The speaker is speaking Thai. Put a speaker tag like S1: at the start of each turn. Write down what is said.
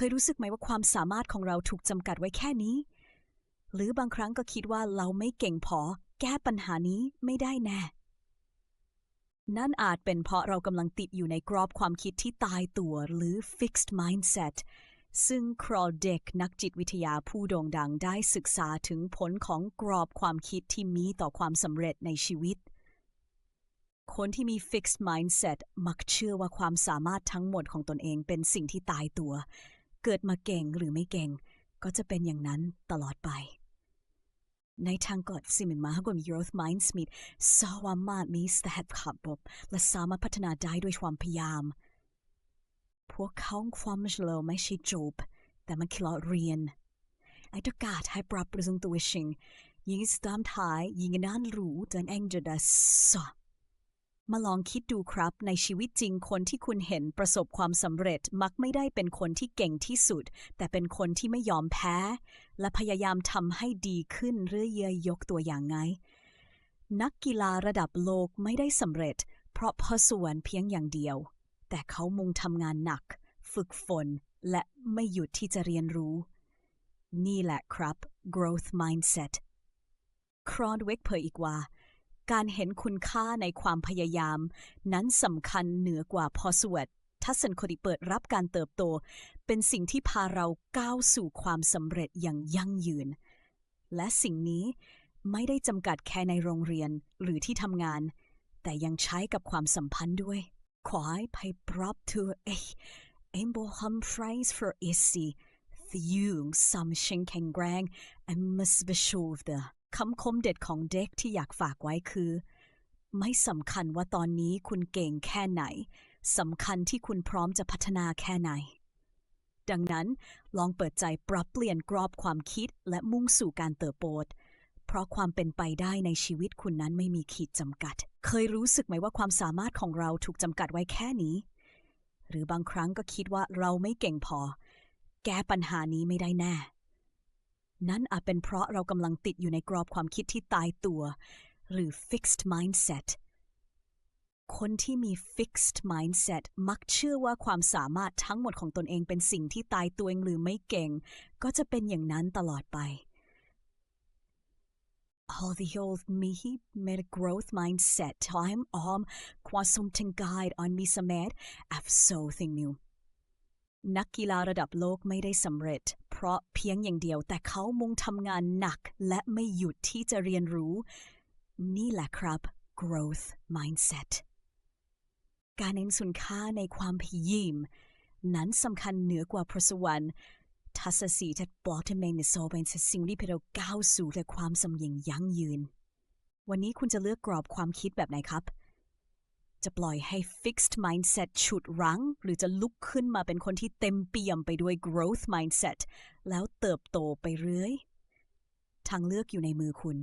S1: เคยรู้สึกไหมว่าความสามารถของเราถูกจำกัดไว้แค่นี้ หรือบางครั้งก็คิดว่าเราไม่เก่งพอ แก้ปัญหานี้ไม่ได้แน่ นั่นอาจเป็นเพราะเรากำลังติดอยู่ในกรอบความคิดที่ตายตัวหรือ fixed mindset ซึ่งครอเด็กนักจิตวิทยาผู้โด่งดังได้ศึกษาถึงผลของกรอบความคิดที่มีต่อความสำเร็จในชีวิต คนที่มี fixed mindset มักเชื่อว่าความสามารถทั้งหมดของตนเองเป็นสิ่งที่ตายตัว เกิดมาเก่งหรือไม่เก่ง ก็จะเป็นอย่างนั้นตลอดไป ในทางกฎสิมินมาฮกม growth mind smith สามารถมีสเตปขับบ และสามารถพัฒนาได้ด้วยความพยายาม พวกเขาความเฉลียวไม่ใช่จบ แต่มันคือเรียนไอ้ตกาศให้ปรับปรุงตัวเองยิงตามท้ายยิงนั้นรู้จนเองจะได้สอ มาลองคิดดูครับ ในชีวิตจริงคนที่คุณเห็นประสบความสำเร็จมักไม่ได้เป็นคนที่เก่งที่สุด แต่เป็นคนที่ไม่ยอมแพ้ และพยายามทำให้ดีขึ้นเรื่อยๆยกตัวอย่างไง นักกีฬาระดับโลกไม่ได้สำเร็จ เพราะพอส่วนเพียงอย่างเดียว แต่เขามุ่งทำงานหนัก ฝึกฝน และไม่หยุดที่จะเรียนรู้ นี่แหละครับ growth mindset ครอนเวกเผยอีกว่า การเห็นคุณค่าในความพยายาม นั้นสำคัญเหนือกว่าพอสวดทัศนคติเปิดรับการเติบโต เป็นสิ่งที่พาเราก้าวสู่ความสำเร็จอย่างยั่งยืน และสิ่งนี้ไม่ได้จำกัดแค่ในโรงเรียนหรือที่ทำงาน แต่ยังใช้กับความสัมพันธ์ด้วยขอให้ไปปรับตัวเองเอ็มโบฮัมฟรส์ for issy ที่ยุงซัมเชง คำคมเด็ดของเด็กที่อยากฝากไว้คือ ไม่สำคัญว่าตอนนี้คุณเก่งแค่ไหนสำคัญที่คุณพร้อมจะพัฒนาแค่ไหน ดังนั้นลองเปิดใจปรับเปลี่ยนกรอบความคิดและมุ่งสู่การเติบโตเพราะความเป็นไปได้ในชีวิตคุณนั้นไม่มีขีดจำกัด เคยรู้สึกไหมว่าความสามารถของเราถูกจำกัดไว้แค่นี้ หรือบางครั้งก็คิดว่าเราไม่เก่งพอ แก้ปัญหานี้ไม่ได้แน่ นั่นอาจเป็นเพราะเรากำลังติดอยู่ในกรอบความคิดที่ตายตัว หรือ fixed mindset คนที่มี fixed mindset มักเชื่อว่าความสามารถทั้งหมดของตนเองเป็นสิ่งที่ตายตัวเองหรือไม่เก่ง ก็จะเป็นอย่างนั้นตลอดไป All the old me med growth mindset time om qua som ten guide on mi samet af so thing new นักกีฬาระดับโลกไม่ได้สำเร็จ เพราะเพียงอย่างเดียวแต่เขามุ่งทำงานหนักและไม่หยุดที่จะเรียนรู้ นี่แหละครับ growth mindset การเน้นสุนค่าในความพยายามนั้นสำคัญเหนือกว่าพระสวรรค์ทัศสีทัดปลอทเมงในโซเป็นสิ่งที่เราก้าวสู่แต่ความสำเร็จยั่งยืน วันนี้คุณจะเลือกกรอบความคิดแบบไหนครับ จะปล่อยให้ fixed mindset ฉุดรั้ง หรือจะลุกขึ้นมาเป็นคนที่เต็มเปี่ยมไปด้วย growth mindset แล้วเติบโตไปเรื่อย ทางเลือกอยู่ในมือคุณ